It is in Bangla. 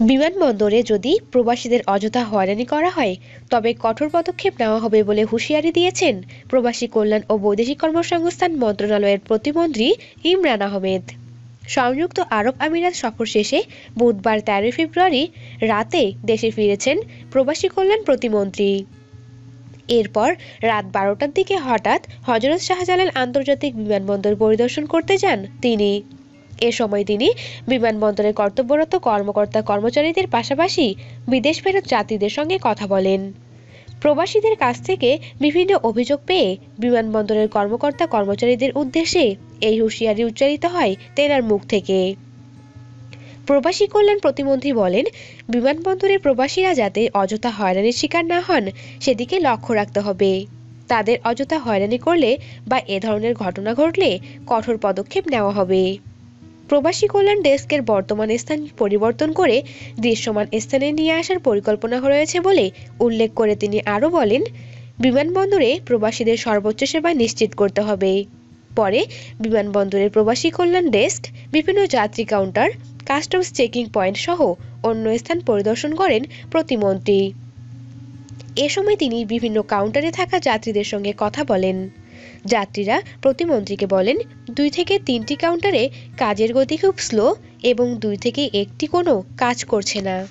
বিমানবন্দরে যদি প্রবাসীদের অযথা হয়রানি করা হয়, তবে কঠোর পদক্ষেপ নেওয়া হবে বলে হুঁশিয়ারি দিয়েছেন প্রবাসী কল্যাণ ও বৈদেশিক কর্মসংস্থান মন্ত্রণালয়ের প্রতিমন্ত্রী ইমরান আহমেদ। সংযুক্ত আরব আমিরাত সফর শেষে বুধবার তেরোই ফেব্রুয়ারি রাতে দেশে ফিরেছেন প্রবাসী কল্যাণ প্রতিমন্ত্রী। এরপর রাত বারোটার দিকে হঠাৎ হজরত শাহজালাল আন্তর্জাতিক বিমানবন্দর পরিদর্শন করতে যান তিনি। এ সময় তিনি বিমানবন্দরে কর্তব্যরত কর্মকর্তা কর্মচারীদের পাশাপাশি বিদেশ ফেরত যাত্রীদের সঙ্গে কথা বলেন। প্রবাসীদের কাছ থেকে বিভিন্ন অভিযোগ পেয়ে বিমানবন্দরের কর্মকর্তা কর্মচারীদের উদ্দেশ্যে এই হুঁশিয়ারি উচ্চারিত হয় তেনার মুখ থেকে। প্রবাসী কল্যাণ প্রতিমন্ত্রী বলেন বিমানবন্দরে প্রবাসীরা যাতে অযথা হয়রানির শিকার না হন, সেদিকে লক্ষ্য রাখতে হবে। তাদের অযথা হয়রানি করলে বা এ ধরনের ঘটনা ঘটলে কঠোর পদক্ষেপ নেওয়া হবে। প্রবাসী কল্যাণ ডেস্কের বর্তমান স্থান পরিবর্তন করে দৃশ্যমান স্থানে নিয়ে আসার পরিকল্পনা রয়েছে বলে উল্লেখ করে তিনি আরও বলেন, বিমানবন্দরে প্রবাসীদের সর্বোচ্চ সেবা নিশ্চিত করতে হবে। পরে বিমানবন্দরের প্রবাসী কল্যাণ ডেস্ক, বিভিন্ন যাত্রী কাউন্টার, কাস্টমস চেকিং পয়েন্ট সহ অন্য স্থান পরিদর্শন করেন প্রতিমন্ত্রী। এ সময় তিনি বিভিন্ন কাউন্টারে থাকা যাত্রীদের সঙ্গে কথা বলেন। যাত্রীরা প্রতিমন্ত্রীকে বলেন, দুই থেকে তিনটি কাউন্টারে কাজের গতি খুব স্লো এবং দুই থেকে একটি কোনো কাজ করছে না।